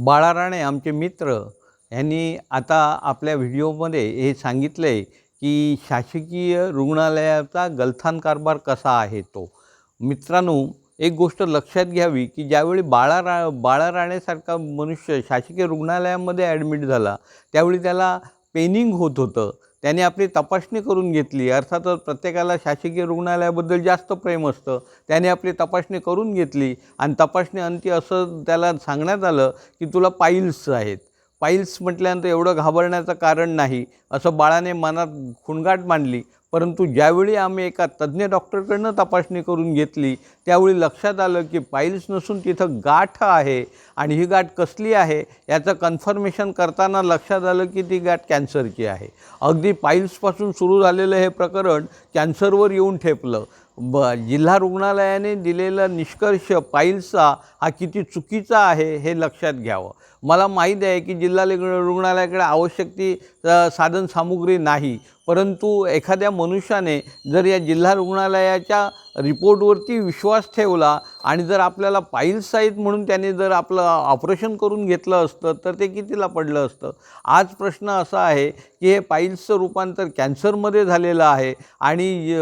बाळा राणे आमचे मित्र यांनी आता आपल्या व्हिडिओमध्ये हे सांगितलं आहे की शासकीय रुग्णालयाचा गलथान कारभार कसा आहे तो. मित्रांनो एक गोष्ट लक्षात घ्यावी की ज्यावेळी बाळा रा बाळा राणेसारखा मनुष्य शासकीय रुग्णालयामध्ये ॲडमिट झाला त्यावेळी त्याला पेनिंग होत होतं. त्याने आपली तपासणी करून घेतली. अर्थातच प्रत्येकाला शासकीय रुग्णालयाबद्दल जास्त प्रेम असतं. त्याने आपली तपासणी करून घेतली आणि तपासणी अंती असं त्याला सांगण्यात आलं की तुला पाईल्स आहेत. पाईल्स म्हटल्यानंतर एवढं घाबरण्याचं कारण नाही. असं बाळाने मनात खुणगाट मांडली. परंतु ज्यावेळी आम्ही एका तज्ज्ञ डॉक्टरकडनं तपासणी करून घेतली त्यावेळी लक्षात आलं की पाईल्स नसून तिथं गाठ आहे आणि ही गाठ कसली आहे याचं कन्फर्मेशन करताना लक्षात आलं की ती गाठ कॅन्सरची आहे. अगदी पाईल्सपासून सुरू झालेलं हे प्रकरण कॅन्सरवर येऊन ठेपलं. ब जिल्हा रुग्णालयाने दिलेला निष्कर्ष पाईलचा हा किती चुकीचा आहे हे लक्षात घ्यावं. मला माहीत आहे की जिल्हा रुग्णालयाकडे आवश्यक ती साधनसामुग्री नाही. परंतु एखाद्या मनुष्याने जर या जिल्हा रुग्णालयाच्या रिपोर्टवरती विश्वास ठेवला आणि जर आपल्याला पाईल आहेत म्हणून त्याने जर आपलं ऑपरेशन करून घेतलं असतं तर ते कितीला पडलं असतं? आज प्रश्न असा आहे की हे पाईल्सचं रूपांतर कॅन्सरमध्ये झालेलं आहे आणि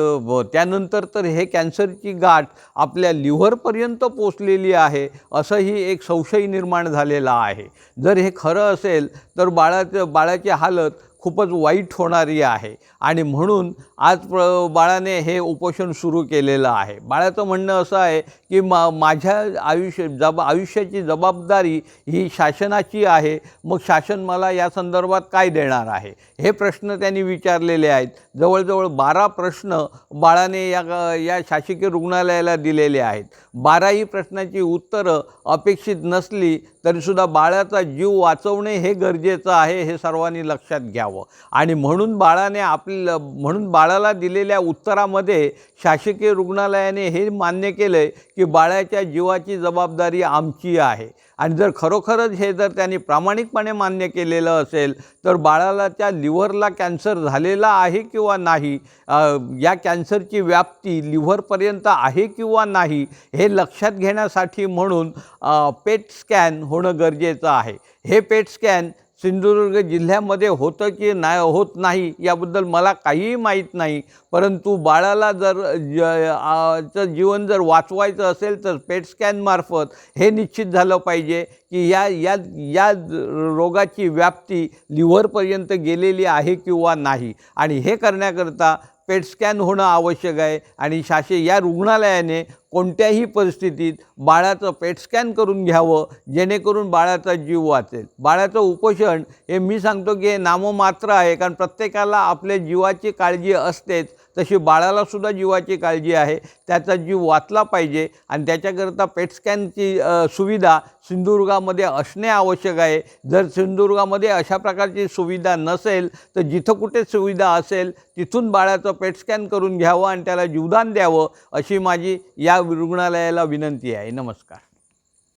त्यानंतर तर हे कॅन्सरची गाठ आपल्या लिव्हरपर्यंत पोचलेली आहे असंही एक संशय निर्माण झालेला आहे. जर हे खरं असेल तर बाळाचं बाळाची हालत खूपच वाईट होणारी आहे. आणि म्हणून आज प्र बाळाने हे उपोषण सुरू केलेलं आहे. बाळाचं म्हणणं असं आहे की मा माझ्या आयुष्य जबा आयुष्याची जबाबदारी ही शासनाची आहे. मग शासन मला या संदर्भात काय देणार आहे? हे प्रश्न त्यांनी विचारलेले आहेत. जवळजवळ बारा प्रश्न बाळाने या या शासकीय रुग्णालयाला दिलेले आहेत. बाराही प्रश्नाची उत्तरं अपेक्षित नसली तरीसुद्धा बाळाचा जीव वाचवणे हे गरजेचं आहे हे सर्वांनी लक्षात घ्यावं. आणि म्हणून बाळाने आपलं म्हणून बाळाला दिलेल्या उत्तरामध्ये शासकीय रुग्णालयाने हे मान्य केलं आहे की बाळाच्या जीवाची जबाबदारी आमची आहे. आणि जर खरोखरच हे जर त्यांनी प्रामाणिकपणे मान्य केलेलं असेल तर बाळाला त्या लिव्हरला कॅन्सर झालेला आहे किंवा नाही या कॅन्सरची व्याप्ती लिव्हरपर्यंत आहे किंवा नाही हे लक्षात घेण्यासाठी म्हणून पेट स्कॅन हो होणं गरजेचं आहे. हे पेट स्कॅन सिंधुदुर्ग जिल्ह्यामध्ये होतं की नाही होत नाही याबद्दल मला काहीही माहीत नाही. परंतु बाळाला जर ज जीवन जर वाचवायचं असेल तर पेट स्कॅनमार्फत हे निश्चित झालं पाहिजे की या या या रोगाची व्याप्ती लिव्हरपर्यंत गेलेली आहे किंवा नाही. आणि हे करण्याकरता पेट स्कॅन होणं आवश्यक आहे आणि शासे या रुग्णालयाने कोणत्याही परिस्थितीत बाळाचं पेट स्कॅन करून घ्यावं जेणेकरून बाळाचा जीव वाचेल. बाळाचं उपोषण हे मी सांगतो की हे नाममात्र आहे कारण प्रत्येकाला आपल्या जीवाची काळजी असतेच. तशी बाळालासुद्धा जीवाची काळजी आहे. त्याचा जीव वाचला पाहिजे आणि त्याच्याकरता पेटस्कॅनची सुविधा सिंधुदुर्गामध्ये असणे आवश्यक आहे. जर सिंधुदुर्गामध्ये अशा प्रकारची सुविधा नसेल तर जिथं कुठे सुविधा असेल तिथून बाळाचं पेटस्कॅन करून घ्यावं आणि त्याला जीवदान द्यावं अशी माझी या रुग्णालयाला विनंती आहे. नमस्कार.